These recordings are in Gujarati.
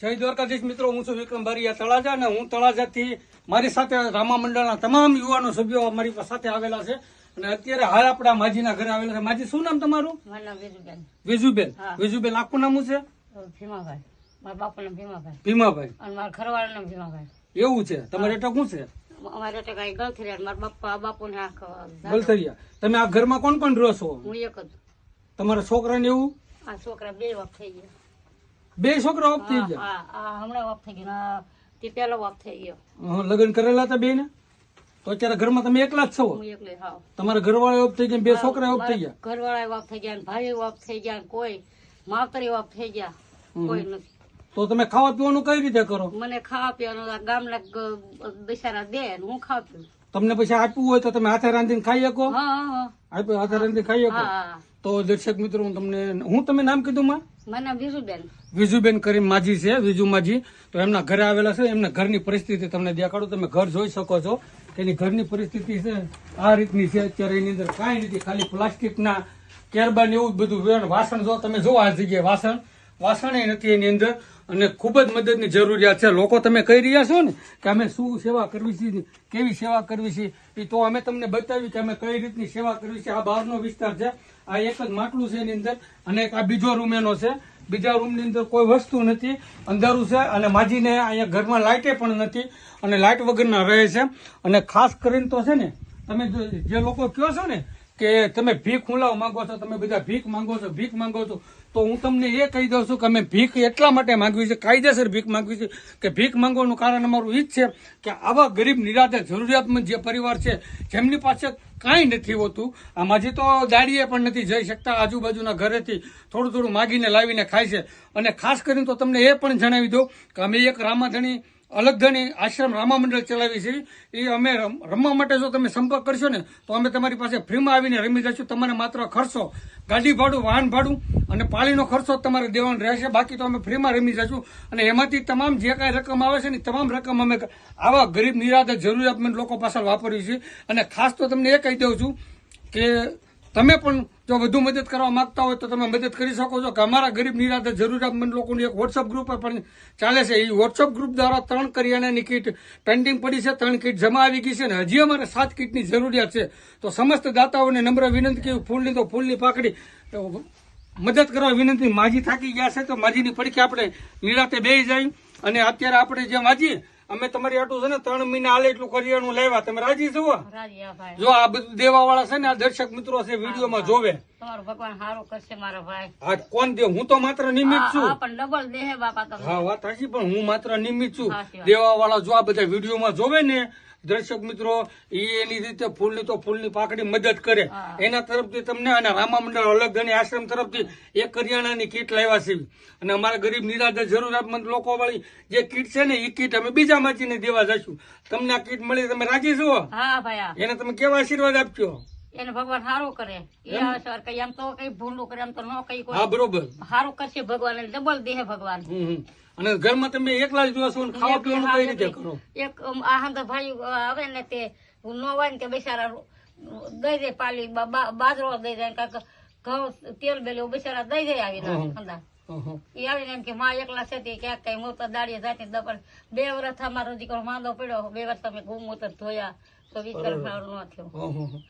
જય દ્વારકાધીશ મિત્રો હું છું વિક્રમ બારિયા તળાજા અને હું તળાજાથી મારી સાથે રામા મંડળના તમામ યુવાનો સભ્યો મારી સાથે આવેલા છે. અને અત્યારે હાલ આપણા માજીના ઘરે આવેલા છે. માજી શું નામ તમારું? વિજુબેન. વિજુબેન. આખું નામ છે? ભીમાભાઈ. મારા બાપાનું ભીમાભાઈ. ભીમાભાઈ. અને મારા ઘરવાળાનું નામ ભીમાભાઈ. એવું છે? તમારે એટલે શું છે? અમારે તો કઈ ગળથરિયા મારા બાપા બાપુને આંખ ગલથરિયા. તમે આ ઘરમાં કોણ કોણ રહો છો? હું એક જ. તમારા છોકરાને એવું? આ છોકરા બે વખત થઈ ગયા. બે છોકરા ઓફ થઈ ગયા. હમણાં વાપ થઈ ગયો. તે પેલો વાપ થઈ ગયો. લગ્ન કરેલા હતા બે ને તો અત્યારે ઘરમાં તમે એકલા જ છો? તમારા ઘરવાળા ઓફ થઈ ગયા બે છોકરા ઓફ થઈ ગયા? ઘરવાળા ઓફ થઈ ગયા ભાઈ ઓફ થઈ ગયા કોઈ. માવતરી ઓફ થઈ ગયા. કોઈ નથી. તો તમે ખાવા પીવાનું કઈ રીતે કરો? મને ખાવા પીવાનું ગામના બિચારા દે હું ખાવા પીવું. તમને પછી આપ્યું હોય તો તમે હાથે રાંધીને ખાઈ શકો. આપ્યું હાથે રાંધીને ખાઈ શકો. તો દર્શક મિત્રો હું તમને હું તમે નામ કીધું માં? વિજુબેન. કરીમ માજી છે વિજુ માજી તો એમના ઘરે આવેલા છે એમના ઘરની પરિસ્થિતિ તમને દેખાડો. તમે ઘર જોઈ શકો છો. એની ઘરની પરિસ્થિતિ છે આ રીતની છે. અત્યારે એની અંદર કાંઈ નથી ખાલી પ્લાસ્ટિકના કેરબાન એવું બધું વાસણ જો તમે જો આ જગ્યાએ વાસણ. વાસણ નથી એની અંદર અને ખૂબ જ મદદની જરૂરિયાત છે. લોકો તમે કહી રહ્યા છો ને કે અમે શું સેવા કરવી છે, કેવી સેવા કરવી છે, એ તો અમે તમને બતાવ્યું કે અમે કઈ રીતની સેવા કરવી છે. આ બહારનો વિસ્તાર છે, આ એક જ માટલું છે એની અંદર અને આ બીજો રૂમ એનો છે. બીજા રૂમની અંદર કોઈ વસ્તુ નથી, અંધારું છે અને માજીને અહીંયા ઘરમાં લાઇટે પણ નથી અને લાઇટ વગરના રહે છે. અને ખાસ કરીને તો છે ને, તમે જે લોકો કહો છો ને કે તમે ભીખ હુંલાવ માંગો છો, તમે બધા ભીખ માંગો છો, ભીખ માંગો છો, તો હું તમને એ કહી દઉં છું કે અમે ભીખ એટલા માટે માંગવી છે, કાયદેસર ભીખ માંગવી છે કે ભીખ માંગવાનું કારણ અમારું એ જ છે કે આવા ગરીબ નિરાધાર જરૂરિયાતમંદ જે પરિવાર છે, જેમની પાસે કાંઈ નથી હોતું, આમાં તો દાડીએ પણ નથી જઈ શકતા, આજુબાજુના ઘરેથી થોડું થોડું માગીને લાવીને ખાય છે. અને ખાસ કરીને તો તમને એ પણ જણાવી દઉં કે અમે એક રામાધણી અલગધણી આશ્રમ રામા મંડળ ચલાવી છે. એ અમે રમ- રમવા માટે જો તમે સંપર્ક કરશો ને, તો અમે તમારી પાસે ફ્રીમાં આવીને રમી જઈશું. તમારે માત્ર ખર્ચો, ગાડી ભાડું, વાહન ભાડું અને પાળીનો ખર્ચો તમારે દેવાનો રહેશે. બાકી તો અમે ફ્રીમાં રમી જઈશું. અને એમાંથી તમામ જે કાંઈ રકમ આવે છે ને તમામ રકમ અમે આવા ગરીબ, નિરાધાર, જરૂરિયાતમંદ લોકો પાસે વાપરીએ છીએ. અને ખાસ તો તમને એ કહી દઉં છું કે તમે પણ જો વધુ મદદ કરવા માંગતા હોય તો તમે મદદ કરી શકો છો કે અમારા ગરીબ નિરાધાર જરૂરિયાતમંદ લોકોની એક વોટ્સઅપ ગ્રુપ પણ ચાલે છે. એ વોટ્સઅપ ગ્રુપ દ્વારા ત્રણ કરિયાણાની કીટ પેન્ડિંગ પડી છે, ત્રણ કીટ જમા આવી ગઈ છે ને હજી અમારે સાત કીટની જરૂરિયાત છે. તો સમસ્ત દાતાઓને નમ્ર વિનંતી કે ફૂલની તો ફૂલની પાકડી મદદ કરવા વિનંતી. માજી થાકી ગયા છે તો માજીની પડખે આપણે નિરાતે બેસી જાય. અને અત્યારે આપણે જે માજી અમે તમારી આટલું છે ને ત્રણ મહિના હાલે એટલું કરિયાણું લેવા તમે રાજી છો? જો આ બધું દેવા વાળા છે ને આ દર્શક મિત્રો છે વિડીયોમાં જોવે. તમારું ભગવાન સારું કરશે મારા ભાઈ. આ કોણ દે? હું તો માત્ર નિમિત્ત છું. પણ ડબલ દેહે બાપા હા વાત સાચી પણ હું માત્ર નિમિત્ત છું. સાચી દેવા વાળા જો આ બધા વિડીયોમાં જોવે ને દર્શક મિત્રો એ એની રીતે ફૂલની તો ફૂલની પાકડી મદદ કરે. એના તરફથી તમને અને રામા મંડળ અલગ અને આશ્રમ તરફથી એક કરિયાણાની કીટ લાવ્યા છે. અને અમારા ગરીબ નિરાધાર જરૂરિયાતમંદ લોકો વાળી જે કીટ છે ને એ કીટ અમે બીજા માચીને દેવા જશું તમને આ કીટ મળી તમે રાજી છો. એને તમે કેવા આશીર્વાદ આપજો? એને ભગવાન સારું કરે. એ સર કઈ એમ તો કઈ ભૂલું કરે એમ તો ન કઈ હા બરોબર. સારું કરશે ભગવાન ડબલ દેહ ભગવાન. અને ઘરમાં તમે એકલા જ રહ્યો છો ખાવા પીવાનું કઈ રીતે કરો? એક આહંદ ભાઈ આવે ને તે નો હોય ને તે બિચારા દઈ દે પાલી બાજરો દઈ દે કાંક ઘઉં તેલ બેલું બિચારા દઈ દે આવીને હમ. એ આવીને એમ કે માં એકલા છે તે ક્યાંક કઈ મોતર દાડીએ જાતી દપણ બે વર્ષ અમારો દીકરો માંદો પડ્યો બે વર્ષ તમે મોતર ધોયા તો વિચાર સારું ન થયો.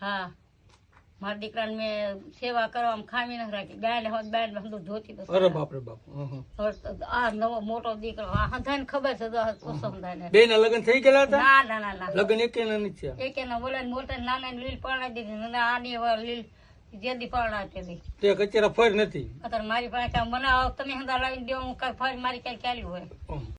હા. મારા દીકરાને મેં સેવા કરવામાં ખામી ન રાખી. બેન હોય બેન બધું ધોતી અરે બાપ. રે બાપ આ નવો મોટો દીકરો આ હંધાને ખબર છે તો કુસુમધાને ના લગ્ન થઈ ગયેલા હતા? ના ના ના ના. લગ્ન એક નથી થયા. એક એના બોલે મોટા નાના લીલ પરણાવી દીધી. અને આની હવે લીલ જેદી પરણાવી હતી. તે કચેરા ફર નથી. અત્યારે મારી પાસે મને આવો તમે હંધા લાવીને દેવો હું કાંઈ ફરી મારી ક્યાંય ચાલ્યું હોય.